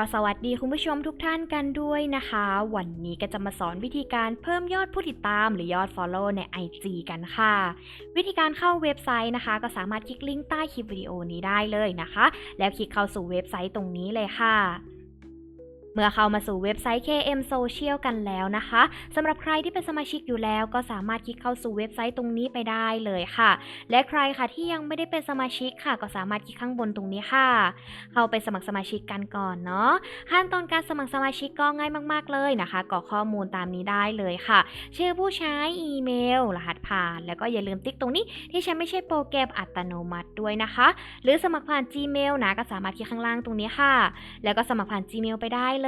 ก็สวัสดีคุณผู้ชมทุกท่านกันด้วยนะคะ วันนี้ก็จะมาสอนวิธีการเพิ่มยอดผู้ติดตามหรือยอด Follow ใน IG กันค่ะ วิธีการเข้าเว็บไซต์นะคะ ก็สามารถคลิกลิงก์ใต้คลิปวิดีโอนี้ได้เลยนะคะ แล้วคลิกเข้าสู่เว็บไซต์ตรงนี้เลยค่ะ มื่อเข้ามาสู่เว็บไซต์ KM Social กันแล้วนะคะสำหรับใครที่เป็นสมาชิกอยู่แล้ว ก็สามารถคลิกเข้าสู่เว็บไซต์ตรงนี้ไปได้เลยค่ะ และใครค่ะที่ยังไม่ได้เป็นสมาชิกค่ะ ก็สามารถคลิกข้างบนตรงนี้ค่ะ เข้าไปสมัครสมาชิกกันก่อนเนาะขั้นตอนการสมัครสมาชิกก็ง่ายมาก ๆ เลยนะคะกรอกข้อมูลตามนี้ได้เลยค่ะ ชื่อผู้ใช้อีเมล รหัสผ่าน แล้วก็อย่าลืมติ๊กตรงนี้ ที่ใช้ไม่ใช่โปรแกรมอัตโนมัติด้วยนะคะ หรือสมัครผ่าน Gmail นะก็สามารถคลิกข้างล่างตรงนี้ค่ะ แล้วก็สมัครผ่าน Gmail ไปได้เลย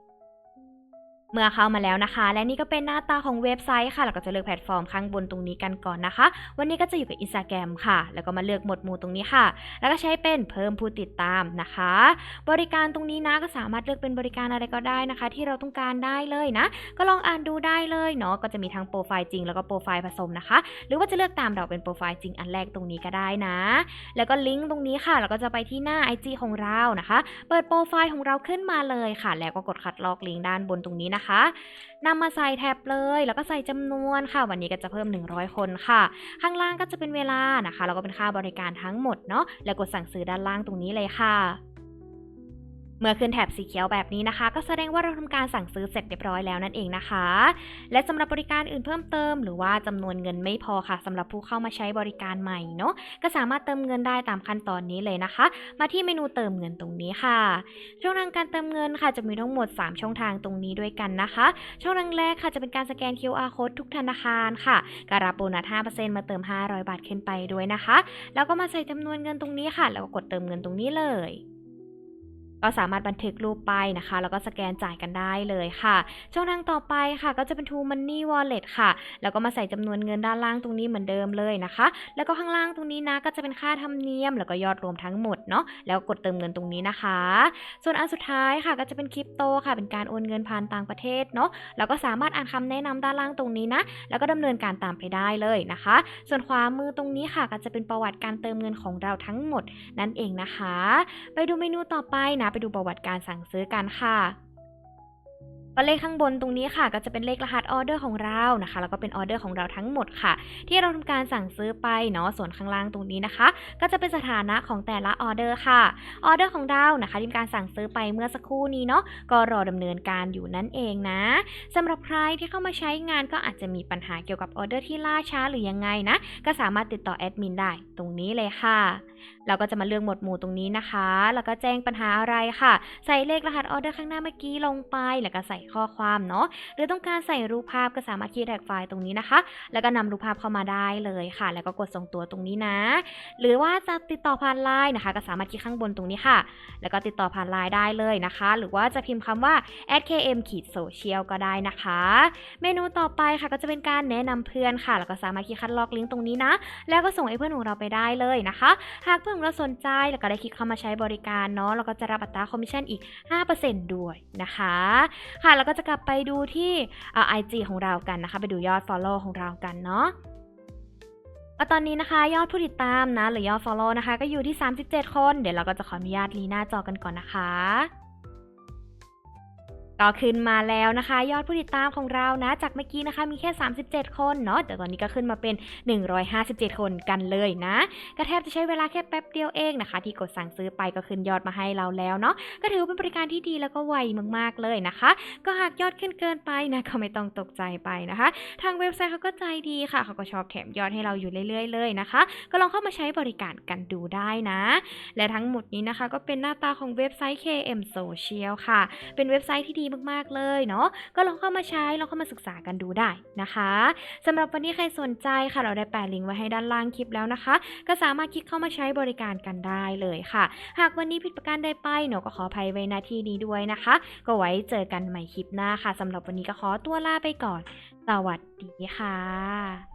เมื่อเข้ามาแล้วนะคะ และนี่ก็เป็นหน้าตาของเว็บไซต์ค่ะ เราก็จะเลือกแพลตฟอร์มข้างบนตรงนี้กันก่อนนะคะ วันนี้ก็จะอยู่กับ Instagram ค่ะ แล้วก็มาเลือกหมวดหมู่ตรงนี้ค่ะ แล้วก็ใช้เป็นเพิ่มผู้ติดตามนะคะ บริการตรงนี้นะก็สามารถเลือกเป็นบริการอะไรก็ได้นะคะ ที่เราต้องการได้เลยนะ ก็ลองอ่านดูได้เลยเนาะ ก็จะมีทั้งโปรไฟล์จริงแล้วก็โปรไฟล์ผสมนะคะ หรือว่าจะเลือกตามเราเป็นโปรไฟล์จริงอันแรกตรงนี้ก็ได้นะ แล้วก็ลิงก์ตรงนี้ค่ะแล้วก็จะไปที่หน้า IG ของเรานะคะ เปิดโปรไฟล์ของเราขึ้นมาเลยค่ะ แล้วก็กดคัดลอกลิงก์ด้านบนตรงนี้นะคะนำมาใส่แท็บเลย แล้วก็ใส่จำนวนค่ะ วันนี้ก็จะเพิ่ม 100 คนค่ะ ข้างล่างก็จะเป็นเวลานะคะ แล้วก็เป็นค่าบริการทั้งหมดเนาะ แล้วกดสั่งซื้อด้านล่างตรงนี้เลยค่ะ เมื่อขึ้นแถบสีเขียวแบบนี้นะคะ ก็แสดงว่าเราทำการสั่งซื้อเสร็จเรียบร้อยแล้วนั่นเองนะคะ และสำหรับบริการอื่นเพิ่มเติม หรือว่าจำนวนเงินไม่พอค่ะสำหรับผู้เข้ามาใช้บริการใหม่เนาะก็สามารถเติมเงินได้ตามขั้นตอนนี้เลยนะคะ มาที่เมนูเติมเงินตรงนี้ค่ะ ช่องทางการเติมเงินค่ะ จะมีทั้งหมด 3 ช่องทางตรงนี้ด้วยกันนะคะ ช่องทางแรกค่ะจะเป็นการสแกน QR code ทุกธนาคารค่ะการรับโบนัส5%มาเติม 500 บาทขึ้นไปด้วยนะคะ แล้วก็มาใส่จำนวนเงินตรงนี้ค่ะ แล้วก็กดเติมเงินตรงนี้เลย ก็สามารถบันทึกรูปไปนะคะ แล้วก็สแกนจ่ายกันได้เลยค่ะ ช่องทางต่อไปค่ะ ก็จะเป็น True Money Wallet ค่ะ แล้วก็มาใส่จำนวนเงินด้านล่างตรงนี้เหมือนเดิมเลยนะคะ แล้วก็ข้างล่างตรงนี้นะก็จะเป็นค่าธรรมเนียม แล้วก็ยอดรวมทั้งหมดเนาะแล้วกดเติมเงินตรงนี้นะคะ ส่วนอันสุดท้ายค่ะก็จะเป็นคริปโตค่ะเป็นการโอนเงินผ่านต่างประเทศเนาะแล้วก็สามารถอ่านคำแนะนำด้านล่างตรงนี้นะ แล้วก็ดำเนินการตามไปได้เลยนะคะ ส่วนขวามือตรงนี้ค่ะก็จะเป็นประวัติการเติมเงินของเราทั้งหมดนั่นเองนะคะ ไปดูเมนูต่อไปนะไปดูประวัติการสั่งซื้อกันค่ะก็เลขข้างบนตรงนี้ค่ะ ก็จะเป็นเลขรหัสออเดอร์ของเรานะคะ แล้วก็เป็นออเดอร์ของเราทั้งหมดค่ะ ที่เราทำการสั่งซื้อไปเนาะส่วนข้างล่างตรงนี้นะคะ ก็จะเป็นสถานะของแต่ละออเดอร์ค่ะออเดอร์ของเรานะคะที่มีการสั่งซื้อไปเมื่อสักครู่นี้เนาะก็รอดำเนินการอยู่นั่นเองนะสำหรับใครที่เข้ามาใช้งานก็อาจจะมีปัญหาเกี่ยวกับออเดอร์ที่ล่าช้าหรือยังไงนะก็สามารถติดต่อแอดมินได้ตรงนี้เลยค่ะ เราก็จะมาเลือกหมวดหมู่ตรงนี้นะคะ แล้วก็แจ้งปัญหาอะไรค่ะ ใส่เลขรหัสออเดอร์ข้างหน้าเมื่อกี้ลงไป แล้วก็ใส่ข้อความเนาะ หรือต้องการใส่รูปภาพก็สามารถคีย์แท็กไฟล์ตรงนี้นะคะ แล้วก็นำรูปภาพเข้ามาได้เลยค่ะ แล้วก็กดส่งตัวตรงนี้นะ หรือว่าจะติดต่อผ่านไลน์นะคะ ก็สามารถคลิกข้างบนตรงนี้ค่ะ แล้วก็ติดต่อผ่านไลน์ได้เลยนะคะ หรือว่าจะพิมพ์คำว่า @km ขีด social ก็ได้นะคะ เมนูต่อไปค่ะก็จะเป็นการแนะนำเพื่อนค่ะ แล้วก็สามารถคลิกคัดลอกลิงก์ตรงนี้นะ แล้วก็ส่งให้เพื่อนของเราไปได้เลยนะคะหากเพื่อนเราสนใจแล้วก็ได้คลิกเข้ามาใช้บริการเนาะแล้วก็จะรับอัตราคอมมิชชั่นอีก 5%ด้วยนะคะ ค่ะแล้วก็จะกลับไปดูที่ไอจีของเรากันนะคะ ไปดูยอด Follow ของเรากันเนาะตอนนี้นะคะ ยอดผู้ติดตามนะ หรือยอด Follow นะคะ ก็อยู่ที่ 37 คน เดี๋ยวเราก็จะขออนุญาตลีหน้าจอกันก่อนนะคะ ก็ขึ้นมาแล้วนะคะ ยอดผู้ติดตามของเรานะ จากเมื่อกี้นะคะมีแค่ 37 คนเนาะแต่ตอนนี้ก็ขึ้นมาเป็น 157 คนกันเลยนะก็แทบจะใช้เวลาแค่แป๊บเดียวเองนะคะ ที่กดสั่งซื้อไปก็ขึ้นยอดมาให้เราแล้วเนาะก็ถือเป็นบริการที่ดีแล้วก็ไวมากๆเลยนะคะ ก็หากยอดขึ้นเกินไปนะก็ไม่ต้องตกใจไปนะคะ ทางเว็บไซต์เขาก็ใจดีค่ะเขาก็ชอบแถมยอดให้เราอยู่เรื่อย ๆ เลยนะคะ ก็ลองเข้ามาใช้บริการกันดูได้นะ และทั้งหมดนี้นะคะ ก็เป็นหน้าตาของเว็บไซต์ KM Social ค่ะ เป็นเว็บไซต์ที่ดีมากๆเลยเนาะก็ลองเข้ามาใช้ลองเข้ามาศึกษากันดูได้นะคะสำหรับวันนี้ใครสนใจค่ะ เราได้แปะลิงก์ไว้ให้ด้านล่างคลิปแล้วนะคะ ก็สามารถคลิกเข้ามาใช้บริการกันได้เลยค่ะ หากวันนี้ผิดประการใดไปหนูก็ขออภัยไว้ณที่นี้ด้วยนะคะ ก็ไว้เจอกันใหม่คลิปหน้าค่ะสำหรับวันนี้ก็ขอตัวลาไปก่อน สวัสดีค่ะ